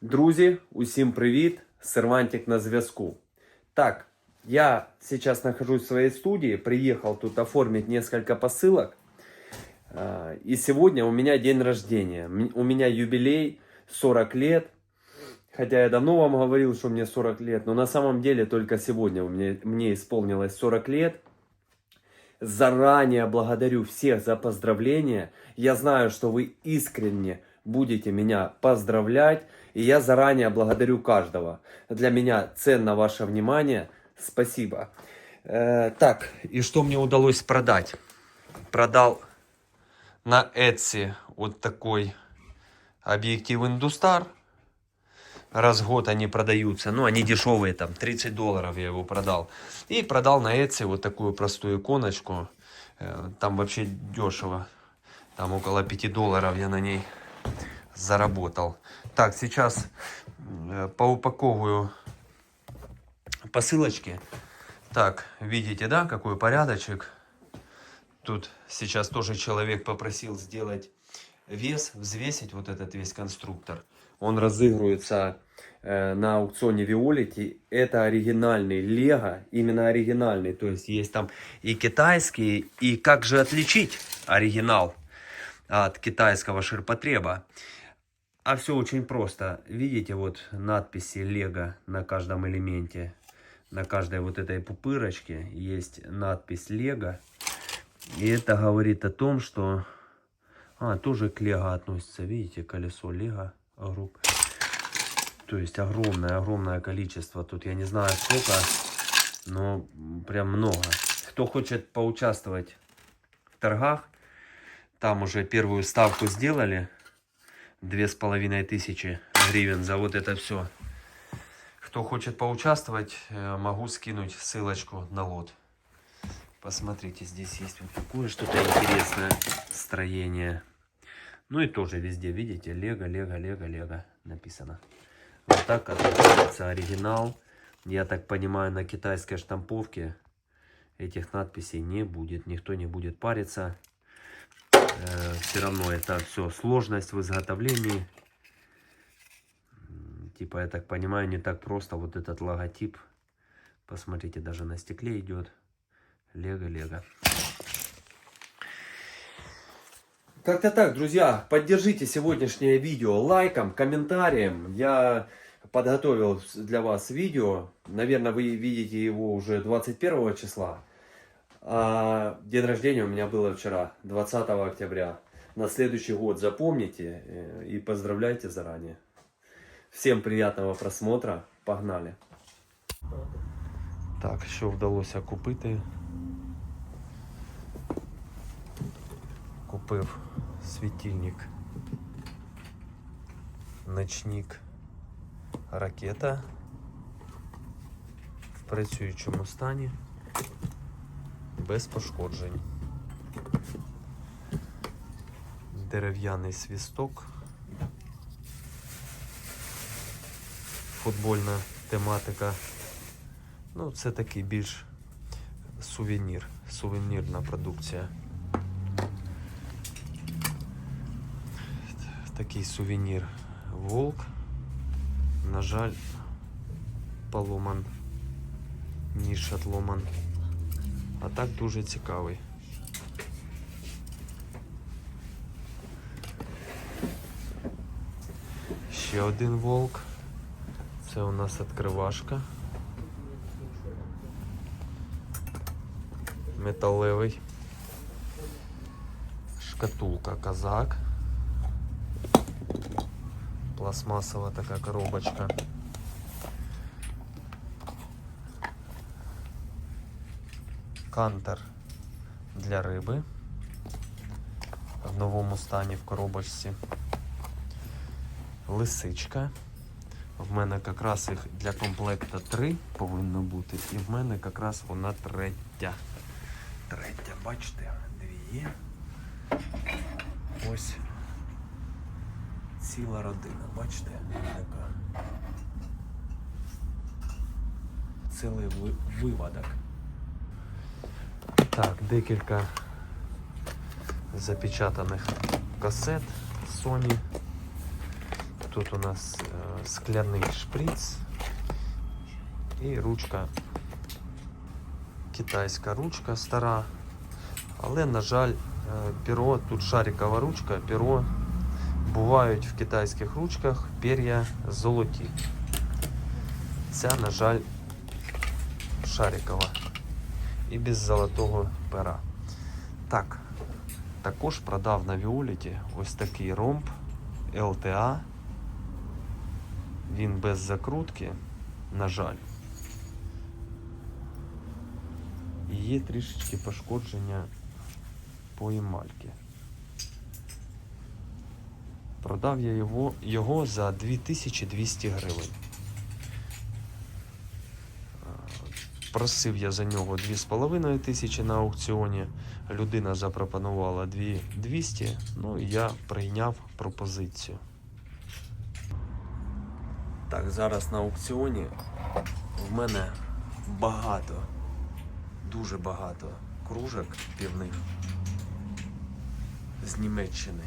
Друзі, усім привіт! Сервантик на зв'язку. Так, я сейчас нахожусь в своей студии, приехал тут оформить несколько посылок. А, И сегодня у меня день рождения. М- У меня юбилей 40 лет. Хотя я давно вам говорил, что мне 40 лет, но на самом деле только сегодня у меня, мне исполнилось 40 лет. Заранее благодарю всех за поздравления. Я знаю, что вы искренне будете меня поздравлять. И я заранее благодарю каждого. Для меня ценно ваше внимание. Спасибо. Э, так, и что мне удалось продать? Продал на Etsy вот такой объектив Индустар. Раз в год они продаются. Ну, они дешевые, там, 30 долларов я его продал. И продал на Etsy вот такую простую иконочку. Э, Там вообще дешево. Там около 5 долларов я на ней заработал. Так, сейчас э, поупаковываю посылочки. Так, видите, да, какой порядочек. Тут сейчас тоже человек попросил сделать вес, взвесить вот этот весь конструктор. Он разыгрывается э, на аукционе Виолити. Это оригинальный Лего, именно оригинальный. То есть есть там и китайский, и как же отличить оригинал от китайского ширпотреба. А все очень просто. Видите, вот надписи Лего на каждом элементе. На каждой вот этой пупырочке есть надпись Лего. И это говорит о том, что... А, тоже к Лего относится. Видите, колесо Лего. То есть огромное-огромное количество. Тут я не знаю сколько, но прям много. Кто хочет поучаствовать в торгах, там уже первую ставку сделали. Две с половиной тысячи гривен за вот это все. Кто хочет поучаствовать, э, могу скинуть ссылочку на лот. Посмотрите, здесь есть вот такое что-то интересное строение. Ну и тоже везде, видите, Лего, Лего, Лего, Лего написано. Вот так отличается оригинал. Я так понимаю, на китайской штамповке этих надписей не будет. Никто не будет париться. Все равно это все сложность в изготовлении. Типа, я так понимаю, не так просто вот этот логотип. Посмотрите, даже на стекле идет. Лего, Лего. Как-то так, друзья, поддержите сегодняшнее видео лайком, комментарием. Я подготовил для вас видео. Наверное, вы видите его уже 21 числа. А день рождения у меня было вчера, 20 октября. На следующий год запомните э, и поздравляйте заранее. Всем приятного просмотра. Погнали. Так, що вдалося купити? Купив світильник, ночник, ракета в працюючому стані, без пошкоджень. Дерев'яний свісток, футбольна тематика. Ну, це такий більш сувенір, сувенірна продукція. Такий сувенір волк. На жаль, поломан. Ніж отломан. А так дуже цікавий. Ще один волк. Це у нас відкривашка. Металевий. Шкатулка казак. Пластмасова така коробочка. Кантер для риби. В новому стані в коробочці. Лисичка. В мене якраз їх для комплекта три повинно бути. І в мене якраз вона третя. Третя, бачите, дві є. Ось ціла родина, бачите, така. Цілий ви- виводок. Так, декілька запечатаних касет Sony. Тут у нас е, скляний шприц і ручка, китайська ручка стара. Але, на жаль, е, перо, тут шарикова ручка, перо бувають в китайських ручках пер'я золоті. Ця, на жаль, шарикова і без золотого пера. Так, також продав на Віоліті ось такий ромб LTA. Він без закрутки, на жаль. І є трішечки пошкодження по емальки. Продав я його, його за 2200 гривень. Е, Просив я за нього 2,5 тисячі на аукціоні. Людина запропонувала 2200, ну і я прийняв пропозицію. Так, зараз на аукціоні в мене багато, дуже багато кружок півних з Німеччини.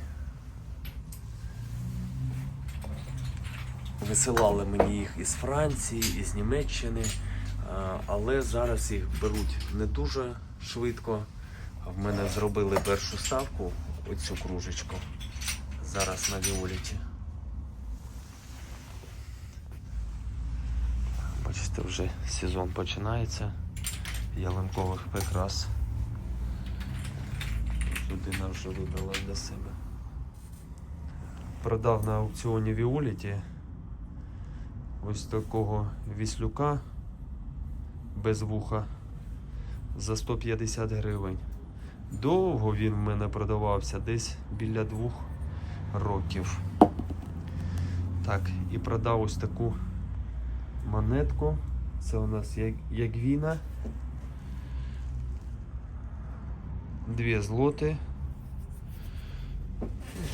Висилали мені їх із Франції, із Німеччини, але зараз їх беруть не дуже швидко. В мене зробили першу ставку, оцю кружечку. Зараз на Віоліті. Бачите, вже сезон починається ялинкових прикрас. Людина вже вибрала для себе. Продав на аукціоні Віоліті ось такого віслюка без вуха за 150 гривень. Довго він в мене продавався, десь біля двох років. Так, і продав ось таку монетку. Це у нас як. Дві злоти.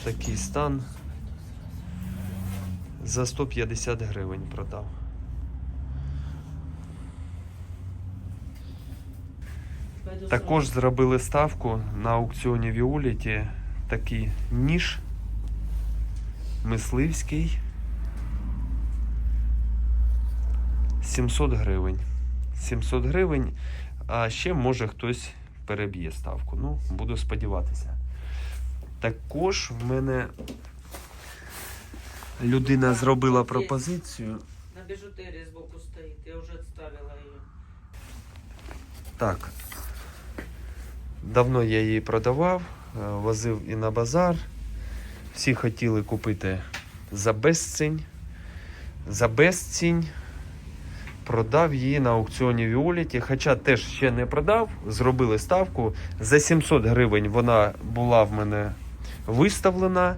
Такий стан. За 150 гривень продав. Також зробили ставку на аукціоні Віоліті такий ніж мисливський 700 гривень. 700 гривень, а ще може хтось переб'є ставку. Ну, буду сподіватися. Також в мене людина зробила пропозицію. На біжутерії збоку стоїть, я вже відставила її. Так. Давно я її продавав, е, возив і на базар. Всі хотіли купити за безцінь. За безцінь продав її на аукціоні Віоліті, хоча теж ще не продав, зробили ставку. За 700 гривень вона була в мене виставлена.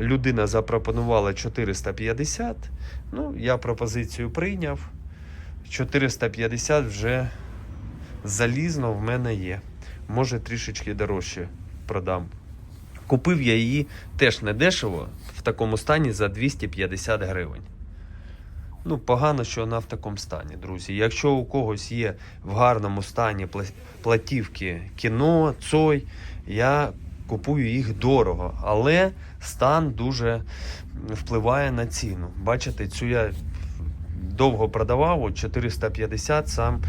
Людина запропонувала 450. Ну, я пропозицію прийняв. 450 вже залізно в мене є. Може трішечки дорожче продам. Купив я її теж не дешево, в такому стані за 250 гривень. Ну, погано, що вона в такому стані, друзі. Якщо у когось є в гарному стані платівки кіно, цой, я купую їх дорого, але стан дуже впливає на ціну. Бачите, цю я довго продавав, от 450 сам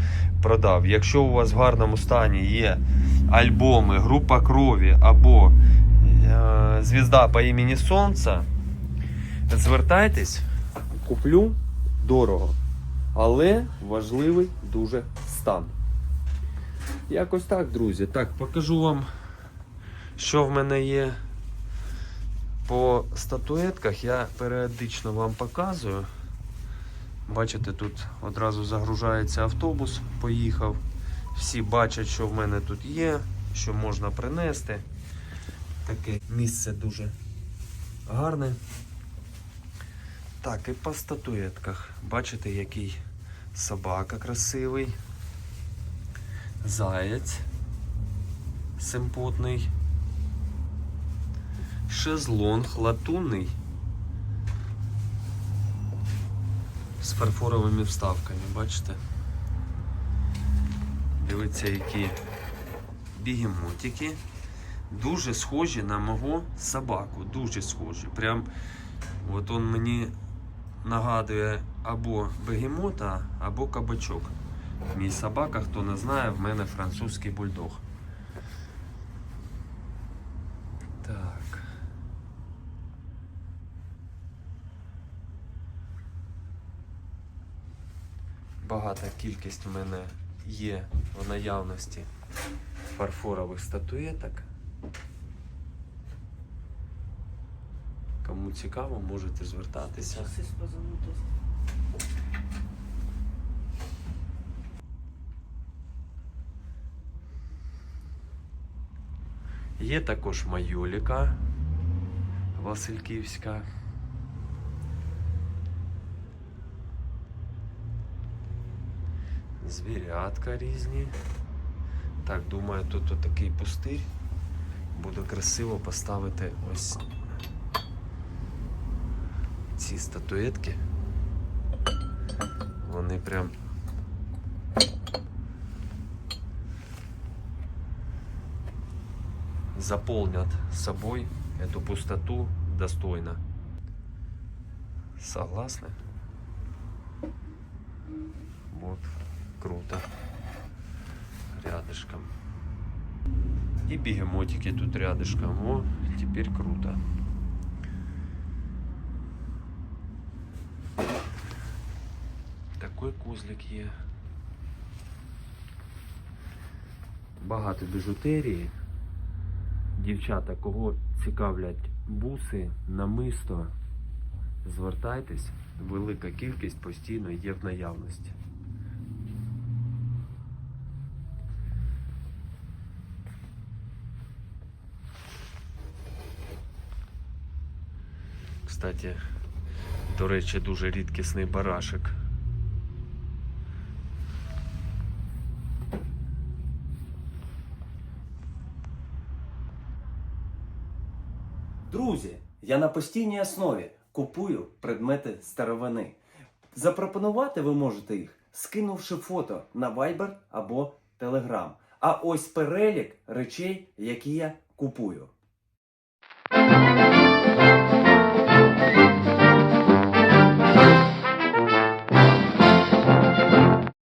продав. Якщо у вас в гарному стані є альбоми, група крові або е, звізда по імені Сонця, звертайтесь, куплю дорого. Але важливий дуже стан. Якось так, друзі. Так, покажу вам, що в мене є по статуетках. Я періодично вам показую. Бачите, тут одразу загружається автобус, поїхав. Всі бачать, що в мене тут є, що можна принести. Таке місце дуже гарне. Так, і по статуетках. Бачите, який собака красивий. Заєць симпотний. Шезлонг латунний. Фарфоровими вставками, бачите? Дивіться, які бігемотики. Дуже схожі на мого собаку. Дуже схожі. Прям От він мені нагадує або бегемота, або кабачок. Мій собака, хто не знає, в мене французький бульдог. Так. Багата кількість в мене є в наявності фарфорових статуеток. Кому цікаво, можете звертатися. Є також майоліка Васильківська. Звірятка різні. Так, думаю, тут отакий пустир. Буде красиво поставити ось ці статуетки. Вони прям заполнят собой эту пустоту достойно. Согласны? Вот, Круто. Рядышком. И бегемотики тут рядышком. О, теперь круто. Такой козлик є. Багато біжутерії. Дівчата, кого цікавлять буси, намисто, звертайтесь, велика кількість постійно є в наявності. Кстати, до речі, дуже рідкісний барашек. Друзі, я на постійній основі купую предмети старовини. Запропонувати ви можете їх, скинувши фото на Viber або Telegram. А ось перелік речей, які я купую.